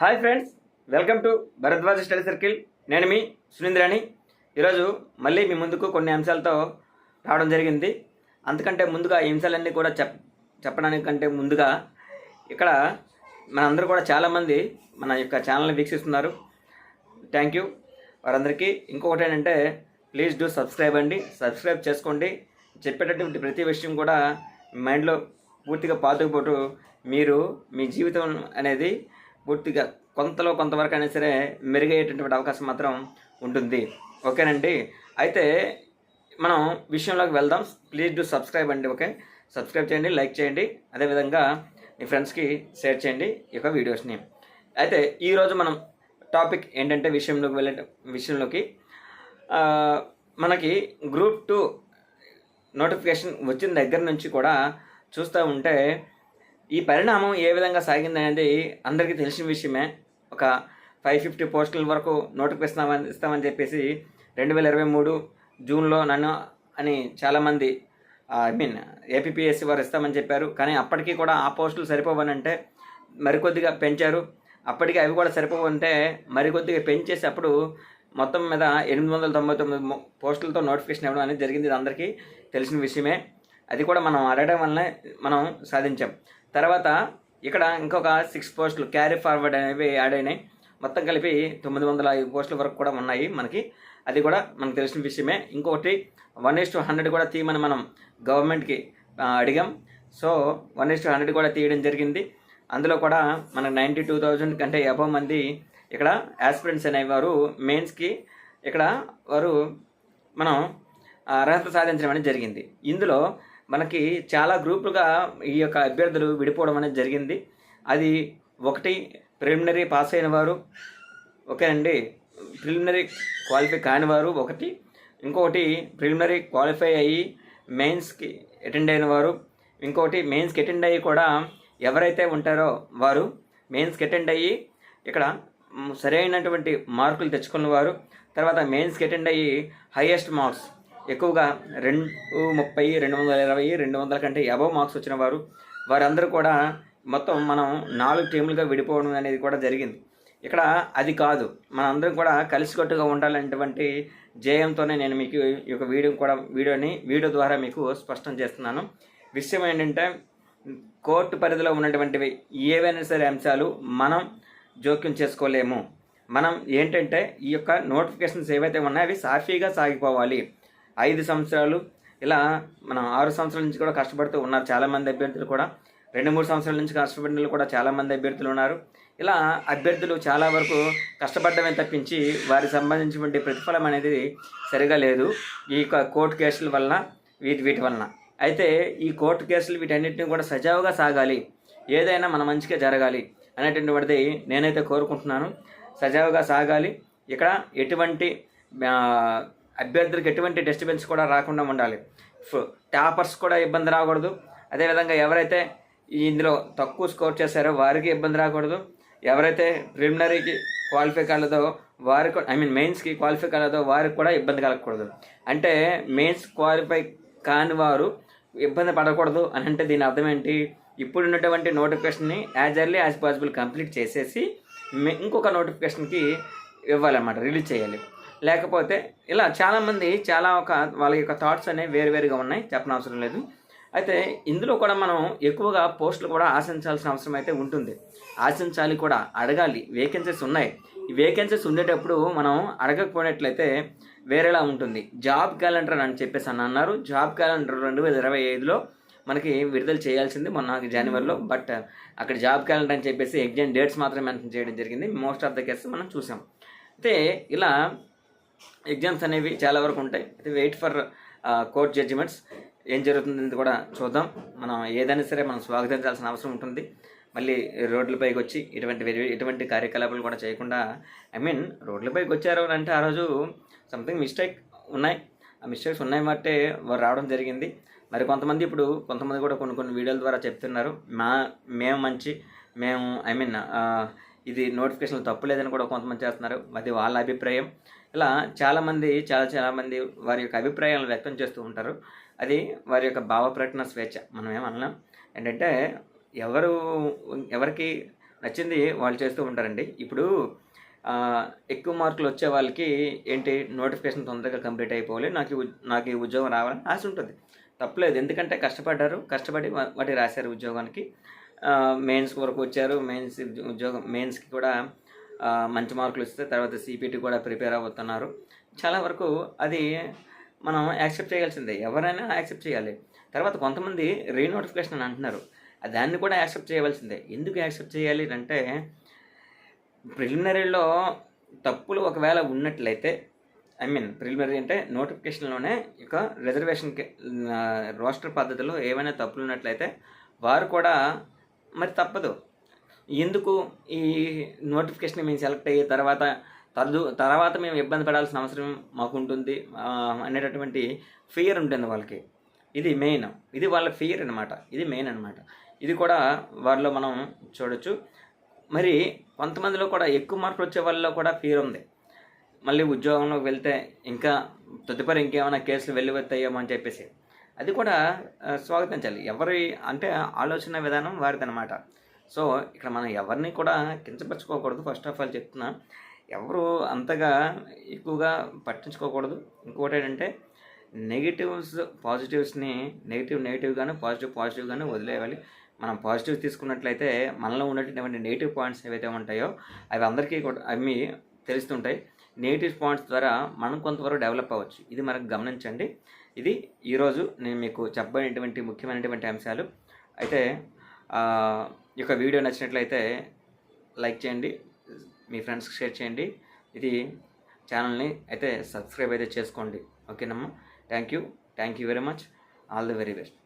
Hi friends welcome to Bharadwaja study circle. నేను మీ సునీంద్రాణి. ఈరోజు మళ్ళీ మీ ముందుకు కొన్ని అంశాలతో రావడం జరిగింది. అంతకంటే ముందుగా ఈ అంశాలన్నీ కూడా చెప్ చెప్పడానికంటే ముందుగా ఇక్కడ మనందరూ కూడా చాలామంది మన యొక్క ఛానల్ని వీక్షిస్తున్నారు. థ్యాంక్ యూ వారందరికీ ఇంకొకటి ఏంటంటే ప్లీజ్ డూ సబ్స్క్రైబ్ అండి. సబ్స్క్రైబ్ చేసుకోండి. చెప్పేటటువంటి ప్రతి విషయం కూడా మైండ్లో పూర్తిగా పాతుకుపోటు మీరు మీ జీవితం అనేది పూర్తిగా కొంతలో కొంతవరకు అయినా సరే మెరుగయ్యేటటువంటి అవకాశం మాత్రం ఉంటుంది. ఓకేనండి? అయితే మనం విషయంలోకి వెళ్దాం. ప్లీజ్ డూ సబ్స్క్రైబ్ అండి ఓకే? సబ్స్క్రైబ్ చేయండి లైక్ చేయండి. అదేవిధంగా మీ ఫ్రెండ్స్కి షేర్ చేయండి ఈ యొక్క వీడియోస్ని. అయితే ఈరోజు మనం టాపిక్ ఏంటంటే విషయంలోకి వెళ్ళే విషయంలోకి మనకి గ్రూప్ టూ నోటిఫికేషన్ వచ్చిన దగ్గర నుంచి కూడా చూస్తూ ఉంటే ఈ పరిణామం ఏ విధంగా సాగిందనేది అందరికీ తెలిసిన విషయమే. ఒక ఫైవ్ ఫిఫ్టీ పోస్టుల వరకు నోటిఫికేషన్ ఇస్తామని చెప్పేసి రెండు వేల ఇరవై మూడు జూన్లో నన్ను అని చాలామంది ఐ మీన్ ఏపీపీఎస్సీ వారు ఇస్తామని చెప్పారు. కానీ అప్పటికీ కూడా ఆ పోస్టులు సరిపోవనంటే మరికొద్దిగా పెంచారు. అప్పటికి అవి కూడా సరిపోవంటే మరికొద్దిగా పెంచేసి అప్పుడు మొత్తం మీద ఎనిమిది వందల తొంభై తొమ్మిది పోస్టులతో నోటిఫికేషన్ ఇవ్వడం అనేది జరిగింది ఇది అందరికీ తెలిసిన విషయమే. అది కూడా మనం అడగడం వల్లనే మనం సాధించాం. తర్వాత ఇక్కడ ఇంకొక సిక్స్ పోస్టులు క్యారీ ఫార్వర్డ్ అనేవి యాడ్ అయినాయి. మొత్తం కలిపి తొమ్మిది వందల ఐదు పోస్టుల వరకు కూడా ఉన్నాయి మనకి. అది కూడా మనకు తెలిసిన విషయమే. ఇంకొకటి వన్ ఇస్ టు హండ్రెడ్ కూడా తీయమని మనం గవర్నమెంట్కి అడిగాం. So one is to hundred కూడా తీయడం జరిగింది. అందులో కూడా మన నైంటీ టూ థౌజండ్ కంటే అబవ్ మంది ఇక్కడ యాస్పిరెంట్స్ అనేవారు మెయిన్స్కి ఇక్కడ వారు మనం అర్హత సాధించడం అనేది జరిగింది. ఇందులో మనకి చాలా గ్రూపులుగా ఈ యొక్క అభ్యర్థులు విడిపోవడం అనేది జరిగింది. అది ఒకటి ప్రిలిమినరీ పాస్ అయిన వారు ఓకేనండి ప్రిలిమినరీ క్వాలిఫై కాని వారు ఒకటి ఇంకొకటి ప్రిలిమినరీ క్వాలిఫై అయ్యి మెయిన్స్కి అటెండ్ అయిన వారు ఇంకొకటి మెయిన్స్కి అటెండ్ అయ్యి కూడా ఎవరైతే ఉంటారో వారు మెయిన్స్కి అటెండ్ అయ్యి ఇక్కడ సరైనటువంటి మార్కులు తెచ్చుకున్న వారు తర్వాత మెయిన్స్కి అటెండ్ అయ్యి హైయెస్ట్ మార్క్స్ ఎక్కువగా రెండు ముప్పై రెండు వందల ఇరవై రెండు వందల కంటే అబవ్ మార్క్స్ వచ్చిన వారు వారందరూ కూడా మొత్తం మనం నాలుగు టీములుగా విడిపోవడం అనేది కూడా జరిగింది. ఇక్కడ అది కాదు మనందరం కూడా కలిసికట్టుగా ఉండాలనేటువంటి జయంతోనే నేను మీకు ఈ యొక్క వీడియో కూడా వీడియోని వీడియో ద్వారా మీకు స్పష్టం చేస్తున్నాను. విషయం ఏంటంటే కోర్టు పరిధిలో ఉన్నటువంటివి ఏవైనా సరే అంశాలు మనం జోక్యం చేసుకోలేము. మనం ఏంటంటే ఈ యొక్క నోటిఫికేషన్స్ ఏవైతే ఉన్నాయో అవి సాఫీగా సాగిపోవాలి. ఐదు సంవత్సరాలు ఇలా మనం ఆరు సంవత్సరాల నుంచి కూడా కష్టపడుతూ ఉన్నారు చాలామంది అభ్యర్థులు కూడా. రెండు మూడు సంవత్సరాల నుంచి కష్టపడిన కూడా చాలామంది అభ్యర్థులు ఉన్నారు. ఇలా అభ్యర్థులు చాలా వరకు కష్టపడమే తప్పించి వారికి సంబంధించినటువంటి ప్రతిఫలం అనేది సరిగా లేదు. ఈ యొక్క కోర్టు కేసుల వలన వీటి వీటి వలన. అయితే ఈ కోర్టు కేసులు వీటన్నిటిని కూడా సజావుగా సాగాలి. ఏదైనా మన మంచిగా జరగాలి అనేటువంటిది నేనైతే కోరుకుంటున్నాను. సజావుగా సాగాలి. ఇక్కడ ఎటువంటి అభ్యర్థులకు ఎటువంటి డిస్టర్బెన్స్ కూడా రాకుండా ఉండాలి. టాపర్స్ కూడా ఇబ్బంది రాకూడదు. అదేవిధంగా ఎవరైతే ఇందులో తక్కువ స్కోర్ చేశారో వారికి ఇబ్బంది రాకూడదు. ఎవరైతే ప్రిలిమినరీకి క్వాలిఫై కాలేదో వారికి ఐ మీన్ మెయిన్స్కి క్వాలిఫై కాలేదో వారికి కూడా ఇబ్బంది కలగకూడదు. అంటే మెయిన్స్ క్వాలిఫై కాని వారు ఇబ్బంది పడకూడదు అని అంటే దీని అర్థం ఏంటి? ఇప్పుడు ఉన్నటువంటి నోటిఫికేషన్ని as early as possible complete చేసేసి ఇంకొక నోటిఫికేషన్కి ఇవ్వాలన్నమాట రిలీజ్ చేయాలి. లేకపోతే ఇలా చాలామంది చాలా ఒక వాళ్ళ యొక్క థాట్స్ అనేవి వేరు వేరుగా ఉన్నాయి చెప్పనవసరం లేదు. అయితే ఇందులో కూడా మనం ఎక్కువగా పోస్టులు కూడా ఆశించాల్సిన అవసరం అయితే ఉంటుంది. ఆశించాలి కూడా అడగాలి. వేకెన్సీస్ ఉన్నాయి. ఈ వేకెన్సీస్ ఉండేటప్పుడు మనం అడగకపోయినట్లయితే వేరేలా ఉంటుంది. జాబ్ క్యాలెండర్ అని చెప్పేసి అని అన్నారు. జాబ్ క్యాలెండర్ రెండు వేల ఇరవై ఐదులో మనకి విడుదల చేయాల్సింది మొన్న జనవరిలో బట్ అక్కడ జాబ్ క్యాలెండర్ అని చెప్పేసి ఎగ్జామ్ డేట్స్ మాత్రమే మెన్షన్ చేయడం జరిగింది. మోస్ట్ ఆఫ్ ద కేసెస్ మనం చూసాం. అయితే ఇలా ఎగ్జామ్స్ అనేవి చాలా వరకు ఉంటాయి. అయితే వెయిట్ ఫర్ కోర్ట్ జడ్జిమెంట్స్ ఏం జరుగుతుంది కూడా చూద్దాం. మనం ఏదైనా సరే మనం స్వాగతించాల్సిన అవసరం ఉంటుంది. మళ్ళీ రోడ్లపైకి వచ్చి ఇటువంటి ఇటువంటి కార్యకలాపాలు కూడా చేయకుండా ఐ మీన్ రోడ్లపైకి వచ్చారు అంటే ఆ రోజు సంథింగ్ మిస్టేక్ ఉన్నాయి. ఆ మిస్టేక్స్ ఉన్నాయి బట్టే వారు రావడం జరిగింది. మరి కొంతమంది ఇప్పుడు కొంతమంది కూడా కొన్ని కొన్ని వీడియోల ద్వారా చెప్తున్నారు. మా మేము మంచి మేము ఐ మీన్ ఇది నోటిఫికేషన్ తప్పు లేదని కూడా కొంతమంది చేస్తున్నారు. అది వాళ్ళ అభిప్రాయం. ఇలా చాలామంది చాలా చాలామంది వారి యొక్క అభిప్రాయాలను వ్యక్తం చేస్తూ ఉంటారు. అది వారి యొక్క భావ ప్రకటన స్వేచ్ఛ. మనం ఏమనలేం. ఏంటంటే ఎవరు ఎవరికి నచ్చింది వాళ్ళు చేస్తూ ఉంటారండి. ఇప్పుడు ఎక్కువ మార్కులు వచ్చే వాళ్ళకి ఏంటి నోటిఫికేషన్ తొందరగా కంప్లీట్ అయిపోవాలి. నాకు నాకు ఈ ఉద్యోగం రావాలని ఆశ ఉంటుంది. తప్పలేదు. ఎందుకంటే కష్టపడ్డారు. కష్టపడి వాటి రాశారు ఉద్యోగానికి. మెయిన్స్ వరకు వచ్చారు. మెయిన్స్ ఉద్యోగం మెయిన్స్కి కూడా మంచి మార్కులు ఇస్తే తర్వాత సిపిటి కూడా ప్రిపేర్ అవుతున్నారు చాలా వరకు అది మనం యాక్సెప్ట్ చేయాల్సిందే. ఎవరైనా యాక్సెప్ట్ చేయాలి. తర్వాత కొంతమంది రీనోటిఫికేషన్ అని అంటున్నారు. దాన్ని కూడా యాక్సెప్ట్ చేయవలసిందే. ఎందుకు యాక్సెప్ట్ చేయాలి అంటే ప్రిలిమినరీలో తప్పులు ఒకవేళ ఉన్నట్లయితే ఐ మీన్ ప్రిలిమినరీ అంటే నోటిఫికేషన్లోనే ఇక రిజర్వేషన్కి రోస్టర్ పద్ధతిలో ఏమైనా తప్పులు ఉన్నట్లయితే వారు కూడా మరి తప్పదు. ఎందుకు ఈ నోటిఫికేషన్ మేము సెలెక్ట్ అయ్యే తర్వాత తదు తర్వాత మేము ఇబ్బంది పడాల్సిన అవసరం మాకు ఉంటుంది అనేటటువంటి ఫియర్ ఉంటుంది వాళ్ళకి. ఇది మెయిన్ ఇది వాళ్ళ ఫియర్ అనమాట ఇది మెయిన్ అనమాట ఇది కూడా వారిలో మనం చూడొచ్చు. మరి కొంతమందిలో కూడా ఎక్కువ మార్కులు వచ్చే వాళ్ళలో కూడా ఫియర్ ఉంది. మళ్ళీ ఉద్యోగంలోకి వెళ్తే ఇంకా తదుపరి ఇంకేమైనా కేసులు వెళ్ళివస్తాయేమో అని చెప్పేసి. అది కూడా స్వాగతించాలి. ఎవరి అంటే ఆలోచన విధానం వారిదనమాట సో ఇక్కడ మనం ఎవరిని కూడా కించపరచుకోకూడదు. ఫస్ట్ ఆఫ్ ఆల్ చెప్తున్నా ఎవరు అంతగా ఎక్కువగా పట్టించుకోకూడదు. ఇంకోటి ఏంటంటే నెగిటివ్స్ పాజిటివ్స్ని నెగిటివ్ నెగిటివ్గాను పాజిటివ్ పాజిటివ్గాను వదిలేయాలి. మనం పాజిటివ్ తీసుకున్నట్లయితే మనలో ఉన్నటువంటి నెగిటివ్ పాయింట్స్ ఏవైతే ఉంటాయో అవి అందరికీ కూడా అవి తెలుస్తుంటాయి. నెగిటివ్ పాయింట్స్ ద్వారా మనం కొంతవరకు డెవలప్ అవ్వచ్చు. ఇది మనకు గమనించండి. ఇది ఈరోజు నేను మీకు చెప్పబడినటువంటి ముఖ్యమైనటువంటి అంశాలు. అయితే ఈ యొక్క వీడియో నచ్చినట్లయితే లైక్ చేయండి మీ ఫ్రెండ్స్కి షేర్ చేయండి. ఇది ఛానల్ని అయితే సబ్స్క్రైబ్ అయితే చేసుకోండి. ఓకేనమ్మా? Thank you. Thank you very much. All the very best.